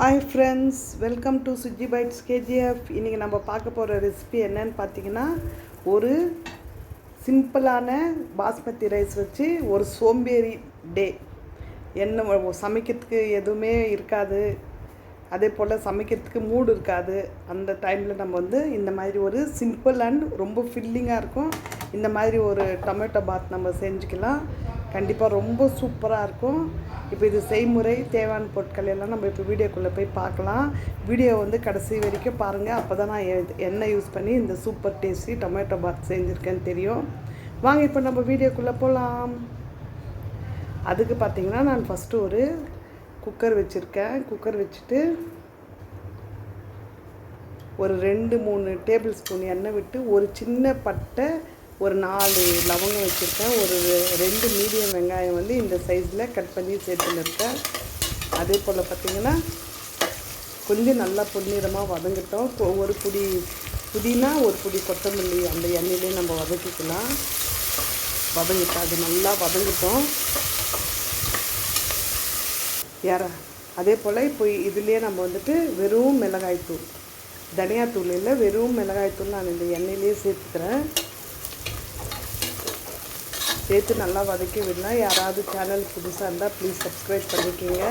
Hi friends welcome to Suji bites KGF இன்றைக்கி நம்ம பார்க்க போகிற ரெசிபி என்னன்னு பார்த்தீங்கன்னா ஒரு சிம்பிளான பாஸ்மதி ரைஸ் வச்சு ஒரு சோம்பேறி டே. என்ன சமைக்கிறதுக்கு எதுவுமே இருக்காது. அதே போல் சமைக்கிறதுக்கு மூடு இருக்காது. அந்த டைமில் நம்ம வந்து இந்த மாதிரி ஒரு சிம்பிள் அண்ட் ரொம்ப ஃபில்லிங்காக இருக்கும். இந்த மாதிரி ஒரு டொமேட்டோ பாத் நம்ம செஞ்சுக்கலாம். கண்டிப்பாக ரொம்ப சூப்பராக இருக்கும். இப்போ இது செய்முறை தேவையான பொருட்கள் எல்லாம் நம்ம இப்போ வீடியோக்குள்ளே போய் பார்க்கலாம். வீடியோ வந்து கடைசி வரைக்கும் பாருங்கள் அப்போ தான் நான் எண்ணெய் யூஸ் பண்ணி இந்த சூப்பர் டேஸ்டி டொமேட்டோ பாத் செஞ்சுருக்கேன்னு தெரியும். வாங்க இப்போ நம்ம வீடியோக்குள்ளே போகலாம் அதுக்கு பார்த்தீங்கன்னா நான் ஃபஸ்ட்டு ஒரு குக்கர் வச்சுருக்கேன். குக்கர் வச்சுட்டு ஒரு ரெண்டு மூணு டேபிள் ஸ்பூன் எண்ணெய் விட்டு ஒரு சின்ன பட்டை ஒரு நாலு லவங்கம் வச்சுருக்கேன். ஒரு ரெண்டு மீடியம் வெங்காயம் வந்து இந்த சைஸில் கட் பண்ணி சேர்த்துன்னு இருக்கேன் அதே போல் பார்த்திங்கன்னா கொஞ்சம் நல்லா பொன்னிறமாக வதங்கிட்டோம். ஒரு புடி புதினா ஒரு புடி கொத்தமல்லி அந்த எண்ணெயிலே நம்ம வதக்கிக்கலாம். வதங்கிட்டோம் அது நல்லா வதங்கிட்டோம். யார அதே போல் இப்போ இதுலேயே நம்ம வந்துட்டு வெறும் மிளகாய்த்தூள் தனியாத்தூள் இல்லை வெறும் மிளகாய்த்தூள் நான் இந்த எண்ணெயிலே சேர்த்துக்கிறேன். சேர்த்து நல்லா வதக்கி விடலாம் யாராவது சேனல் புதுசாக இருந்தால் ப்ளீஸ் சப்ஸ்கிரைப் பண்ணிக்கோங்க.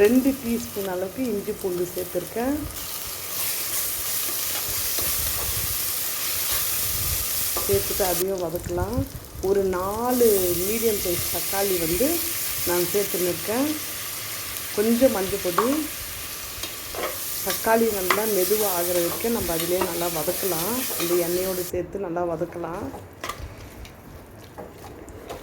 ரெண்டு டீஸ்பூன் அளவுக்கு இஞ்சி பூண்டு சேர்த்துருக்கேன். சேர்த்துட்டு அதையும் வதக்கலாம். ஒரு நாலு மீடியம் சைஸ் தக்காளி வந்து நான் சேர்த்துன்னு இருக்கேன். கொஞ்சம் மஞ்சள் பொடி. தக்காளி நல்லா மெதுவாக ஆகிற வரைக்கும் நம்ம அதிலே நல்லா வதக்கலாம். அந்த எண்ணெயோடு சேர்த்து நல்லா வதக்கலாம்.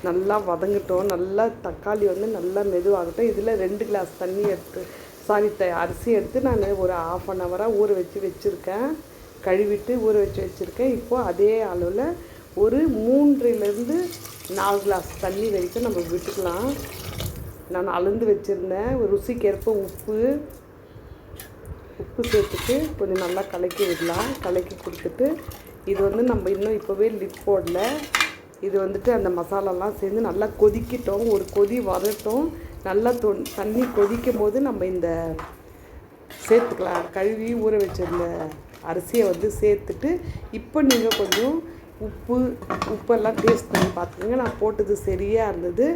நல்லா வதங்கட்டும். நல்லா தக்காளி வந்து நல்லா மெதுவாகட்டும். இதில் ரெண்டு கிளாஸ் தண்ணி எடுத்து சாரி த அரிசி எடுத்து நான் ஒரு ஆஃப் அன் ஹவராக ஊற வச்சு வச்சுருக்கேன். கழுவிட்டு ஊற வச்சு வச்சுருக்கேன். இப்போது அதே அளவில் ஒரு மூன்றிலேருந்து நாலு கிளாஸ் தண்ணி வரைக்கும் நம்ம விட்டுக்கலாம். நான் அளந்து வச்சுருந்தேன். ருசிக்கேற்ப உப்பு உப்பு சேர்த்துட்டு கொஞ்சம் நல்லா கலக்கி விடலாம். கலக்கி கொடுத்துட்டு இது வந்து நம்ம இன்னும் இப்போவே லிப் போடல. இது வந்துட்டு அந்த மசாலாலாம் சேர்ந்து நல்லா கொதிக்கிட்டோம். ஒரு கொதி வரட்டும். நல்லா தொ தண்ணி கொதிக்கும் போது நம்ம இந்த சேர்த்துக்கலாம். கழுவி ஊற வச்சிருந்த அரிசியை வந்து சேர்த்துட்டு இப்போ நீங்கள் கொஞ்சம் உப்பு உப்பெல்லாம் டேஸ்ட் பண்ணி பார்த்துக்கோங்க. நான் போட்டது சரியாக இருந்தது.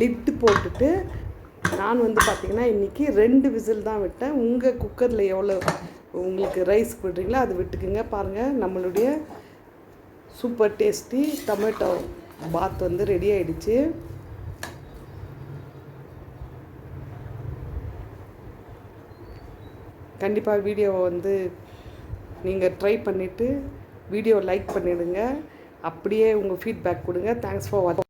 லிட்டு போட்டுட்டு நான் வந்து பார்த்தீங்கன்னா இன்றைக்கி ரெண்டு விசில் தான் விட்டேன். உங்கள் குக்கரில் எவ்வளோ உங்களுக்கு ரைஸ் விடுறீங்களோ அது விட்டுக்குங்க. பாருங்கள் நம்மளுடைய சூப்பர் டேஸ்டி டொமேட்டோ பாத் வந்து ரெடி ஆகிடுச்சு கண்டிப்பாக வீடியோவை வந்து நீங்கள் ட்ரை பண்ணிவிட்டு வீடியோ லைக் பண்ணிவிடுங்க அப்படியே உங்கள் ஃபீட்பேக் கொடுங்க. தேங்க்ஸ் ஃபார் வாட்சிங்